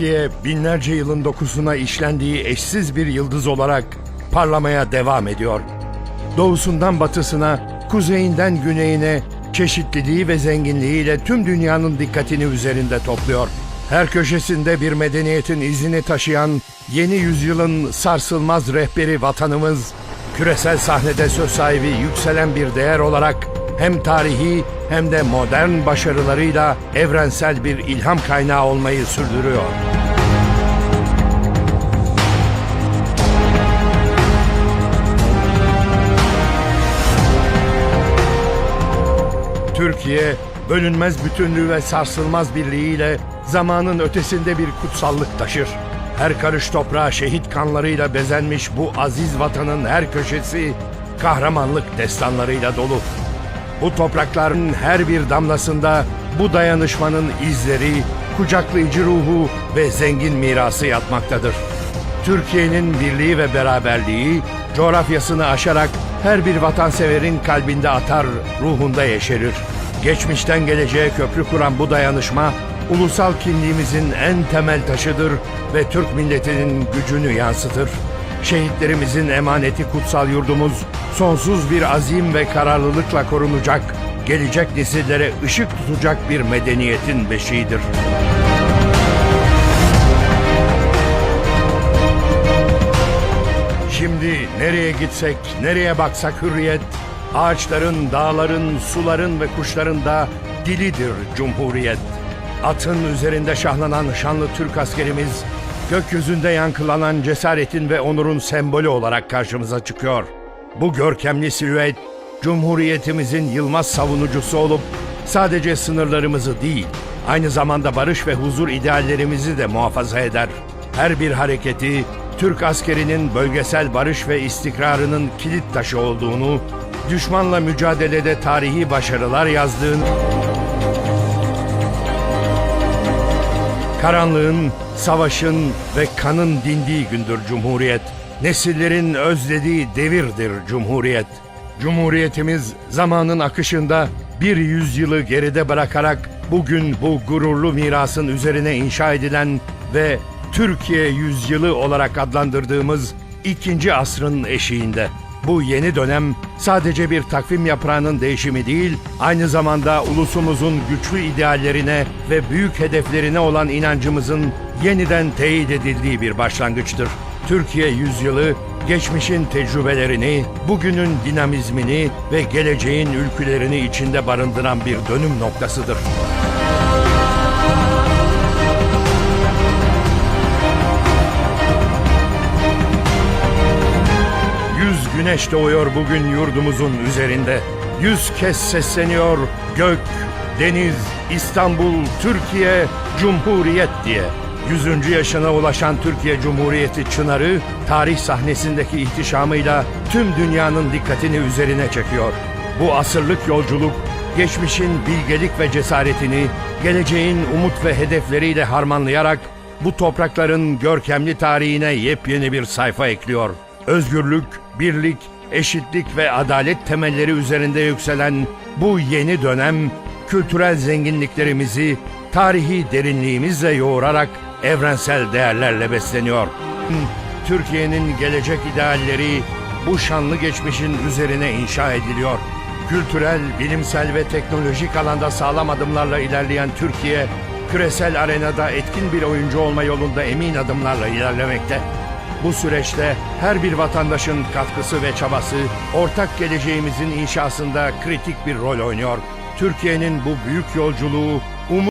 Türkiye binlerce yılın dokusuna işlendiği eşsiz bir yıldız olarak parlamaya devam ediyor. Doğusundan batısına, kuzeyinden güneyine çeşitliliği ve zenginliğiyle tüm dünyanın dikkatini üzerinde topluyor. Her köşesinde bir medeniyetin izini taşıyan yeni yüzyılın sarsılmaz rehberi vatanımız, küresel sahnede söz sahibi yükselen bir değer olarak hem tarihi hem de modern başarılarıyla evrensel bir ilham kaynağı olmayı sürdürüyor. Türkiye, bölünmez bütünlüğü ve sarsılmaz birliğiyle zamanın ötesinde bir kutsallık taşır. Her karış toprağa şehit kanlarıyla bezenmiş bu aziz vatanın her köşesi kahramanlık destanlarıyla dolu. Bu toprakların her bir damlasında bu dayanışmanın izleri, kucaklayıcı ruhu ve zengin mirası yatmaktadır. Türkiye'nin birliği ve beraberliği coğrafyasını aşarak her bir vatanseverin kalbinde atar, ruhunda yeşerir. Geçmişten geleceğe köprü kuran bu dayanışma, ulusal kimliğimizin en temel taşıdır ve Türk milletinin gücünü yansıtır. Şehitlerimizin emaneti kutsal yurdumuz, sonsuz bir azim ve kararlılıkla korunacak, gelecek nesillere ışık tutacak bir medeniyetin beşiğidir. Şimdi nereye gitsek, nereye baksak hürriyet, ağaçların, dağların, suların ve kuşların da dilidir cumhuriyet. Atın üzerinde şahlanan şanlı Türk askerimiz, gökyüzünde yankılanan cesaretin ve onurun sembolü olarak karşımıza çıkıyor. Bu görkemli silüet, Cumhuriyetimizin yılmaz savunucusu olup sadece sınırlarımızı değil, aynı zamanda barış ve huzur ideallerimizi de muhafaza eder. Her bir hareketi Türk askerinin bölgesel barış ve istikrarının kilit taşı olduğunu, düşmanla mücadelede tarihi başarılar yazdığın, karanlığın, savaşın ve kanın dindiği gündür Cumhuriyet. Nesillerin özlediği devirdir Cumhuriyet. Cumhuriyetimiz zamanın akışında bir yüzyılı geride bırakarak bugün bu gururlu mirasın üzerine inşa edilen ve Türkiye yüzyılı olarak adlandırdığımız ikinci asrın eşiğinde. Bu yeni dönem sadece bir takvim yaprağının değişimi değil, aynı zamanda ulusumuzun güçlü ideallerine ve büyük hedeflerine olan inancımızın yeniden teyit edildiği bir başlangıçtır. Türkiye yüzyılı, geçmişin tecrübelerini, bugünün dinamizmini ve geleceğin ülkülerini içinde barındıran bir dönüm noktasıdır. Güneş doğuyor bugün yurdumuzun üzerinde. Yüz kez sesleniyor gök, deniz, İstanbul, Türkiye, Cumhuriyet diye. Yüzüncü yaşına ulaşan Türkiye Cumhuriyeti Çınarı, tarih sahnesindeki ihtişamıyla tüm dünyanın dikkatini üzerine çekiyor. Bu asırlık yolculuk, geçmişin bilgelik ve cesaretini, geleceğin umut ve hedefleriyle harmanlayarak bu toprakların görkemli tarihine yepyeni bir sayfa ekliyor. Özgürlük, birlik, eşitlik ve adalet temelleri üzerinde yükselen bu yeni dönem kültürel zenginliklerimizi tarihi derinliğimizle yoğurarak evrensel değerlerle besleniyor. Türkiye'nin gelecek idealleri bu şanlı geçmişin üzerine inşa ediliyor. Kültürel, bilimsel ve teknolojik alanda sağlam adımlarla ilerleyen Türkiye, küresel arenada etkin bir oyuncu olma yolunda emin adımlarla ilerlemekte. Bu süreçte her bir vatandaşın katkısı ve çabası ortak geleceğimizin inşasında kritik bir rol oynuyor. Türkiye'nin bu büyük yolculuğu